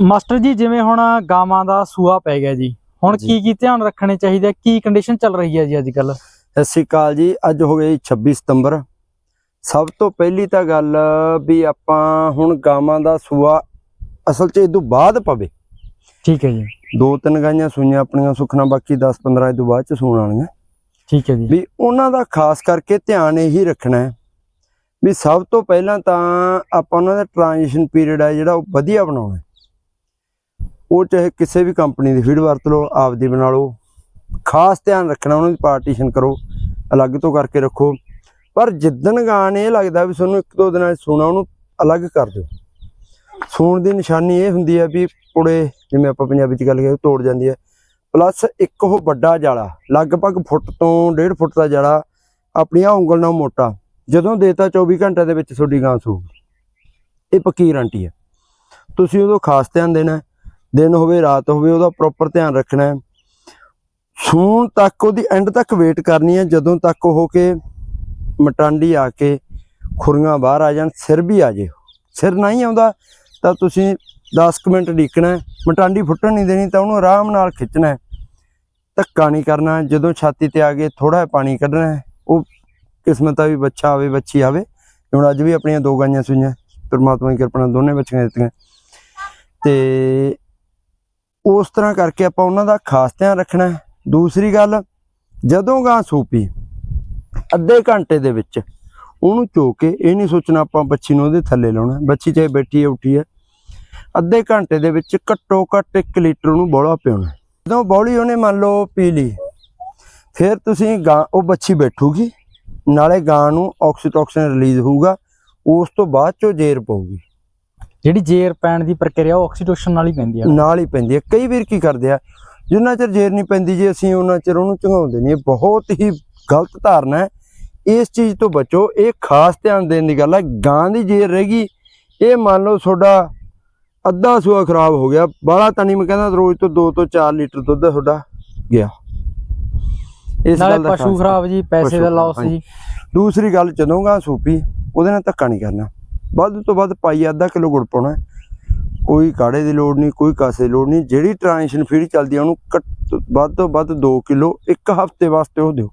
Master ਜੀ ਜਿਵੇਂ ਹੁਣ ਗਾਵਾਂ ਦਾ ਸੂਆ ਪੈ ਗਿਆ ਜੀ ਹੁਣ। ਕੀ ਕੀ ਧਿਆਨ ਰੱਖਣੇ ਚਾਹੀਦੇ? ਕੀ ਕੰਡੀਸ਼ਨ ਚੱਲ ਰਹੀ ਹੈ ਜੀ ਅੱਜ ਕੱਲ ਸਤਿ ਸ਼੍ਰੀ ਅਕਾਲ ਜੀ ਅੱਜ ਹੋ ਗਈ 26 ਸਤੰਬਰ ਸਭ ਤੋਂ ਪਹਿਲੀ ਤਾਂ ਗੱਲ ਵੀ ਆਪਾਂ ਹੁਣ ਗਾਵਾਂ ਦਾ ਸੂਆ ਅਸਲ 'ਚ ਤੋਂ ਬਾਅਦ ਪਵੇ ਠੀਕ ਹੈ ਜੀ ਦੋ ਤਿੰਨ ਗਾਈਆਂ ਸੂਈਆਂ ਆਪਣੀਆਂ ਸੁਖਣਾ ਬਾਕੀ 10 15 ਇਹ ਤੋਂ ਬਾਅਦ ਚ ਸੂਣ ਵਾਲੀਆਂ ਠੀਕ ਹੈ ਜੀ ਵੀ ਉਹਨਾਂ ਦਾ ਖਾਸ ਕਰਕੇ ਧਿਆਨ ਇਹੀ ਰੱਖਣਾ ਹੈ ਵੀ ਸਭ ਤੋਂ ਪਹਿਲਾਂ ਤਾਂ ਆਪਾਂ ਉਹਨਾਂ ਦਾ ਟ੍ਰਾਂਜੀਸ਼ਨ ਪੀਰੀਅਡ ਹੈ ਜਿਹੜਾ ਉਹ ਵਧੀਆ ਬਣਾਉਣਾ। ਉਹ ਚਾਹੇ ਕਿਸੇ ਵੀ ਕੰਪਨੀ ਦੀ ਫੀਡ ਵਰਤ ਲਓ, ਆਪਦੀ ਬਣਾ ਲਓ। ਖਾਸ ਧਿਆਨ ਰੱਖਣਾ, ਉਹਨਾਂ ਦੀ ਪਾਰਟੀਸ਼ਨ ਕਰੋ। ਅਲੱਗ ਤੋਂ ਕਰਕੇ ਰੱਖੋ। ਪਰ ਜਿੱਦਣ ਗਾਣ ਇਹ ਲੱਗਦਾ ਵੀ ਤੁਹਾਨੂੰ ਇੱਕ ਦੋ ਦਿਨਾਂ 'ਚ ਸੋਣਾ, ਉਹਨੂੰ ਅਲੱਗ ਕਰ ਦਿਓ। ਸੂਣ ਦੀ ਨਿਸ਼ਾਨੀ ਇਹ ਹੁੰਦੀ ਹੈ ਵੀ ਪੁੜੇ, ਜਿਵੇਂ ਆਪਾਂ ਪੰਜਾਬੀ 'ਚ ਗੱਲ ਕਰੀਏ ਤੋੜ ਜਾਂਦੀ ਹੈ ਪਲੱਸ ਇੱਕ ਉਹ ਵੱਡਾ ਜਾਲਾ, ਲਗਭਗ ਫੁੱਟ ਤੋਂ 1.5 ਫੁੱਟ ਦਾ ਜਾਲਾ, ਆਪਣੀਆਂ ਉਂਗਲ ਨਾਲ ਮੋਟਾ। ਜਦੋਂ ਦੇਤਾ 24 ਘੰਟਿਆਂ ਦੇ ਵਿੱਚ ਤੁਹਾਡੀ ਗਾਂ ਸੂ ਇਹ ਪੱਕੀ ਗਾਰੰਟੀ ਹੈ ਤੁਸੀਂ ਉਦੋਂ ਖਾਸ ਧਿਆਨ ਦੇਣਾ। ਦਿਨ ਹੋਵੇ, ਰਾਤ ਹੋਵੇ, ਉਹਦਾ ਪ੍ਰੋਪਰ ਧਿਆਨ ਰੱਖਣਾ ਹੈ। ਸੂਣ ਤੱਕ ਉਹਦੀ ਐਂਡ ਤੱਕ ਵੇਟ ਕਰਨੀ ਹੈ, ਜਦੋਂ ਤੱਕ ਉਹ ਕੇ ਮਟਾਂਡੀ ਆ ਕੇ ਖੁਰੀਆਂ ਬਾਹਰ ਆ ਜਾਣ, ਸਿਰ ਵੀ ਆ ਜੇ। ਸਿਰ ਨਹੀਂ ਆਉਂਦਾ, ਤਾਂ ਤੁਸੀਂ 10 ਕੁ ਮਿੰਟ ਢੀਕਣਾ ਮਟਾਂਡੀ ਫੁੱਟਣ ਨਹੀਂ ਦੇਣੀ, ਤਾਂ ਉਹਨੂੰ ਆਰਾਮ ਨਾਲ ਖਿੱਚਣਾ ਧੱਕਾ ਨਹੀਂ ਕਰਨਾ, ਜਦੋਂ ਛਾਤੀ ਤੇ ਆ ਗਏ ਥੋੜਾ ਜਿਹਾ ਪਾਣੀ ਕੱਢਣਾ ਉਹ ਕਿਸਮਤ ਆ ਵੀ ਬੱਚਾ ਆਵੇ, ਬੱਚੀ ਆਵੇ। ਹੁਣ ਅੱਜ ਵੀ ਆਪਣੀਆਂ ਦੋ ਗਾਈਆਂ ਸੁਈਆਂ, ਪਰਮਾਤਮਾ ਦੀ ਕਿਰਪਾ ਨਾਲ ਦੋਨੇ ਬੱਚੀਆਂ ਦਿੱਤੀਆਂ। ਤੇ ਉਸ ਤਰ੍ਹਾਂ ਕਰਕੇ ਆਪਾਂ ਉਹਨਾਂ ਦਾ ਖਾਸ ਧਿਆਨ ਰੱਖਣਾ ਦੂਸਰੀ ਗੱਲ, ਜਦੋਂ ਗਾਂ ਸੂਪੀ, ਅੱਧੇ ਘੰਟੇ ਦੇ ਵਿੱਚ ਉਹਨੂੰ ਚੋ ਕੇ ਇਹ ਨਹੀਂ ਸੋਚਣਾ ਆਪਾਂ ਬੱਚੀ ਨੂੰ ਉਹਦੇ ਥੱਲੇ ਲਾਉਣਾ ਬੱਚੀ ਚਾਹੇ ਬੈਠੀ ਹੈ, ਉੱਠੀ ਹੈ, ਅੱਧੇ ਘੰਟੇ ਦੇ ਵਿੱਚ ਘੱਟੋ ਘੱਟ 1 ਲੀਟਰ ਉਹਨੂੰ ਬੋਲਾ ਪਿਉਣਾ ਜਦੋਂ ਬੌਲੀ ਉਹਨੇ ਮੰਨ ਲਓ ਪੀ ਲਈ, ਫਿਰ ਤੁਸੀਂ ਗਾਂ, ਉਹ ਬੱਚੀ ਬੈਠੂਗੀ, ਨਾਲੇ ਗਾਂ ਨੂੰ ਆਕਸੀਟੋਕਸਿਨ ਰਿਲੀਜ਼ ਹੋਊਗਾ, ਉਸ ਤੋਂ ਬਾਅਦ ਚੋਂ ਜੇਰ ਪਊਗੀ। ਜਿਹੜੀ ਜੇਰ ਪੈਣ ਦੀ ਪ੍ਰਕਿਰਿਆ ਉਹ ਆਕਸੀਡੇਸ਼ਨ ਨਾਲ ਹੀ ਪੈਂਦੀ ਆ। ਨਾਲ ਹੀ ਪੈਂਦੀ ਹੈ ਕਈ ਵਾਰ ਕੀ ਕਰਦੇ ਆ ਜਿੰਨਾ ਚਿਰ ਜੇਰ ਨਹੀਂ ਪੈਂਦੀ ਜੇ ਅਸੀਂ ਉਹਨਾਂ ਚਿਰ ਉਹਨੂੰ ਚੰਗਾਉਂਦੇ ਨਹੀਂ। ਇਹ ਬਹੁਤ ਹੀ ਗਲਤ ਧਾਰਨਾ ਹੈ। ਇਸ ਚੀਜ਼ ਤੋਂ ਬਚੋ। ਇਹ ਖਾਸ ਧਿਆਨ ਦੇਣ ਦੀ ਗੱਲ ਹੈ ਗਾਂ ਦੀ ਜੇਰ ਰਹੇਗੀ ਇਹ ਮੰਨ ਲਓ ਤੁਹਾਡਾ ਅੱਧਾ ਸੂਆ ਖਰਾਬ ਹੋ ਗਿਆ। ਬਾਹਲਾ ਤਾਂ ਨਹੀਂ ਮੈਂ ਕਹਿੰਦਾ ਰੋਜ਼ ਤੋਂ 2 ਤੋਂ 4 ਲੀਟਰ ਦੁੱਧ ਤੁਹਾਡਾ ਗਿਆ। ਇਸ ਨਾਲੇ ਪਸ਼ੂ ਖਰਾਬ ਜੀ ਪੈਸੇ ਦਾ ਲਾਸ। ਜੀ। ਦੂਸਰੀ ਗੱਲ ਜਦੋਂ ਗਾਂ ਸੂਪੀ ਉਹਦੇ ਨਾਲ ਧੱਕਾ ਨਹੀਂ ਕਰਨਾ। ਵੱਧ ਤੋਂ ਵੱਧ ਪਾਈ ਅੱਧਾ ਕਿਲੋ ਗੁੜ ਪਾਉਣਾ ਕੋਈ ਕਾੜੇ ਦੀ ਲੋੜ ਨਹੀਂ, ਕੋਈ ਕਾਸੇ ਦੀ ਲੋੜ ਨਹੀਂ। ਜਿਹੜੀ ਟ੍ਰਾਂਜੀਸ਼ਨ ਫੀਡ ਚੱਲਦੀ ਆ, ਉਹਨੂੰ ਘੱਟ ਤੋਂ- ਵੱਧ ਤੋਂ ਵੱਧ 2 ਕਿਲੋ ਇੱਕ ਹਫ਼ਤੇ ਵਾਸਤੇ ਉਹ ਦਿਓ।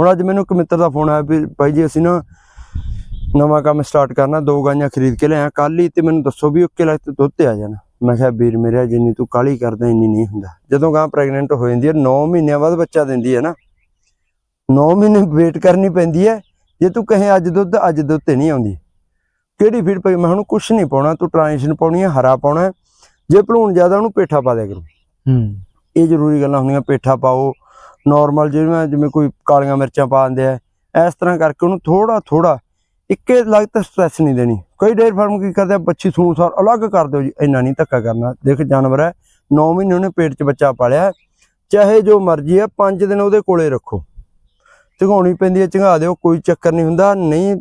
ਹੁਣ ਅੱਜ ਮੈਨੂੰ ਇੱਕ ਮਿੱਤਰ ਦਾ ਫੋਨ ਆਇਆ ਵੀ ਭਾਈ ਜੀ, ਅਸੀਂ ਨਾ ਨਵਾਂ ਕੰਮ ਸਟਾਰਟ ਕਰਨਾ, ਦੋ ਗਾਈਆਂ ਖਰੀਦ ਕੇ ਲਿਆਇਆ ਕੱਲ ਹੀ ਤੇ ਮੈਨੂੰ ਦੱਸੋ ਵੀ ਓਕੇ ਲੱਗਤੇ ਦੁੱਧ ਤੇ ਆ ਜਾਣਾ। ਮੈਂ ਕਿਹਾ, ਵੀਰ ਮੇਰੇ ਜਿੰਨੀ ਤੂੰ ਕਾਲੀ ਕਰਦਾ, ਇੰਨੀ ਨਹੀਂ ਹੁੰਦਾ। ਜਦੋਂ ਗਾਂ ਪ੍ਰੈਗਨੈਂਟ ਹੋ ਜਾਂਦੀ ਹੈ 9 ਮਹੀਨਿਆਂ ਬਾਅਦ ਬੱਚਾ ਦਿੰਦੀ ਹੈ ਨਾ। 9 ਮਹੀਨੇ ਵੇਟ ਕਰਨੀ ਪੈਂਦੀ ਹੈ ਜੇ ਤੂੰ ਕਹੇ ਅੱਜ ਦੁੱਧ ਅੱਜ ਦੁੱਧ ਤੇ ਨਹੀਂ ਆਉਂਦੀ। ਕਿਹੜੀ ਫੀਡ ਪਈ ਮੈਂ ਉਹਨੂੰ ਕੁਛ ਨਹੀਂ ਪਾਉਣਾ ਤੂੰ ਟ੍ਰਾਂਜੀਸ਼ਨ ਪਾਉਣੀ ਹੈ ਹਰਾ ਪਾਉਣਾ। ਜੇ ਭਲੂਣ ਜ਼ਿਆਦਾ ਉਹਨੂੰ ਪੇਠਾ ਪਾ ਦਿਆ ਕਰੋ। ਹੂੰ। ਇਹ ਜ਼ਰੂਰੀ ਗੱਲਾਂ ਹੁੰਦੀਆਂ ਪੇਠਾ ਪਾਓ। ਨਾਰਮਲ ਜਿਵੇਂ ਜਿਵੇਂ ਕੋਈ ਕਾਲੀਆਂ ਮਿਰਚਾਂ ਪਾ ਦਿੰਦੇ ਆ ਇਸ ਤਰ੍ਹਾਂ ਕਰਕੇ ਉਹਨੂੰ ਥੋੜਾ ਥੋੜਾ ਇੱਕੇ ਲਗਤ ਸਟ੍ਰੈਸ ਨਹੀਂ ਦੇਣੀ। ਕਈ ਡੇਅਰ ਫਾਰਮ ਕੀ ਕਰਦੇ ਆ ਬੱਚੀ ਸੂਣ ਸਾਰ ਅਲੱਗ ਕਰ ਦਿਓ ਜੀ ਇੰਨਾ ਨਹੀਂ ਧੱਕਾ ਕਰਨਾ। ਦੇਖ ਜਾਨਵਰ ਹੈ 9 ਮਹੀਨੇ ਉਹਨੇ ਪੇਟ 'ਚ ਬੱਚਾ ਪਾਲਿਆ। ਚਾਹੇ ਜੋ ਮਰਜ਼ੀ ਹੈ 5 ਦਿਨ ਉਹਦੇ ਕੋਲੇ ਰੱਖੋ। ਝਗਾਉਣੀ ਪੈਂਦੀ ਹੈ ਝਗਾ ਦਿਓ ਕੋਈ ਚੱਕਰ ਨਹੀਂ ਹੁੰਦਾ ਨਹੀਂ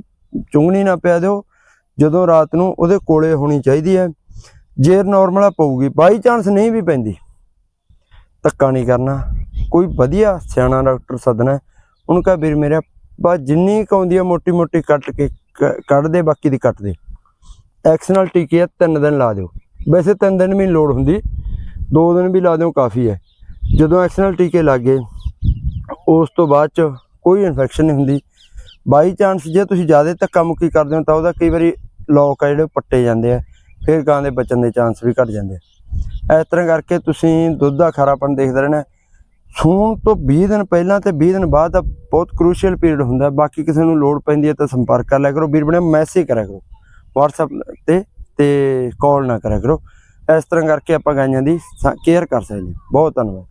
ਚੁੰਗਣੀ ਨਾ ਪਿਆ ਦਿਓ। ਜਦੋਂ ਰਾਤ ਨੂੰ ਉਹਦੇ ਕੋਲੇ ਹੋਣੀ ਚਾਹੀਦੀ ਹੈ ਜੇਰ ਨਾਰਮਲ ਪਊਗੀ, ਬਾਈ ਚਾਂਸ ਨਹੀਂ ਵੀ ਪੈਂਦੀ। ਧੱਕਾ ਨਹੀਂ ਕਰਨਾ। ਕੋਈ ਵਧੀਆ ਸਿਆਣਾ ਡਾਕਟਰ ਸੱਦਣਾ ਉਹਨੂੰ ਕਹ, ਵੀਰ ਮੇਰਾ, ਬਸ ਜਿੰਨੀ ਕੁ ਆਉਂਦੀ ਆ ਮੋਟੀ ਮੋਟੀ ਕੱਟ ਕੇ ਕ- ਕੱਢ ਦੇ, ਬਾਕੀ ਦੀ ਕੱਟ ਦੇ। ਐਕਸਨਲ ਟੀਕੇ ਆ, ਤਿੰਨ ਦਿਨ ਲਾ ਦਿਓ। ਵੈਸੇ ਤਿੰਨ ਦਿਨ ਵੀ ਲੋੜ ਹੁੰਦੀ। ਦੋ ਦਿਨ ਵੀ ਲਾ ਦਿਓ, ਕਾਫੀ ਹੈ। ਜਦੋਂ ਐਕਸਨਲ ਟੀਕੇ ਲੱਗੇ ਉਸ ਤੋਂ ਬਾਅਦ ਚ ਕੋਈ ਇਨਫੈਕਸ਼ਨ ਨਹੀਂ ਹੁੰਦੀ। ਬਾਈ ਚਾਂਸ ਜੇ ਤੁਸੀਂ ਜ਼ਿਆਦਾ ਧੱਕਾ ਮੁੱਕੀ ਕਰਦੇ ਹੋ, ਤਾਂ ਉਹਦਾ ਕਈ ਵਾਰੀ ਲੋਕ ਆ ਜਿਹੜੇ ਉਹ ਪੱਟੇ ਜਾਂਦੇ ਆ, ਫਿਰ ਗਾਂ ਦੇ ਬਚਣ ਦੇ ਚਾਂਸ ਵੀ ਘਟ ਜਾਂਦੇ ਆ। ਇਸ ਤਰ੍ਹਾਂ ਕਰਕੇ ਤੁਸੀਂ ਦੁੱਧ ਦਾ ਖਾਰਾਪਣ ਦੇਖਦੇ ਰਹਿਣਾ। ਸੂਣ ਤੋਂ 20 ਦਿਨ ਪਹਿਲਾਂ ਤੇ 20 ਦਿਨ ਬਾਅਦ ਦਾ ਬਹੁਤ ਕ੍ਰੂਸ਼ੀਅਲ ਪੀਰੀਅਡ ਹੁੰਦਾ ਬਾਕੀ ਕਿਸੇ ਨੂੰ ਲੋੜ ਪੈਂਦੀ ਹੈ ਤਾਂ ਸੰਪਰਕ ਕਰ ਲਿਆ ਕਰੋ। ਵੀਰ ਬਣੇ ਮੈਸੇਜ ਕਰਿਆ ਕਰੋ। WhatsApp ਤੇ ਤੇ ਕਾਲ ਨਾ ਕਰਿਆ ਕਰੋ। ਇਸ ਤਰ੍ਹਾਂ ਕਰਕੇ ਆਪਾਂ ਗਾਈਆਂ ਦੀ ਕੇਅਰ ਕਰ ਸਕਦੇ ਬਹੁਤ ਧੰਨਵਾਦ।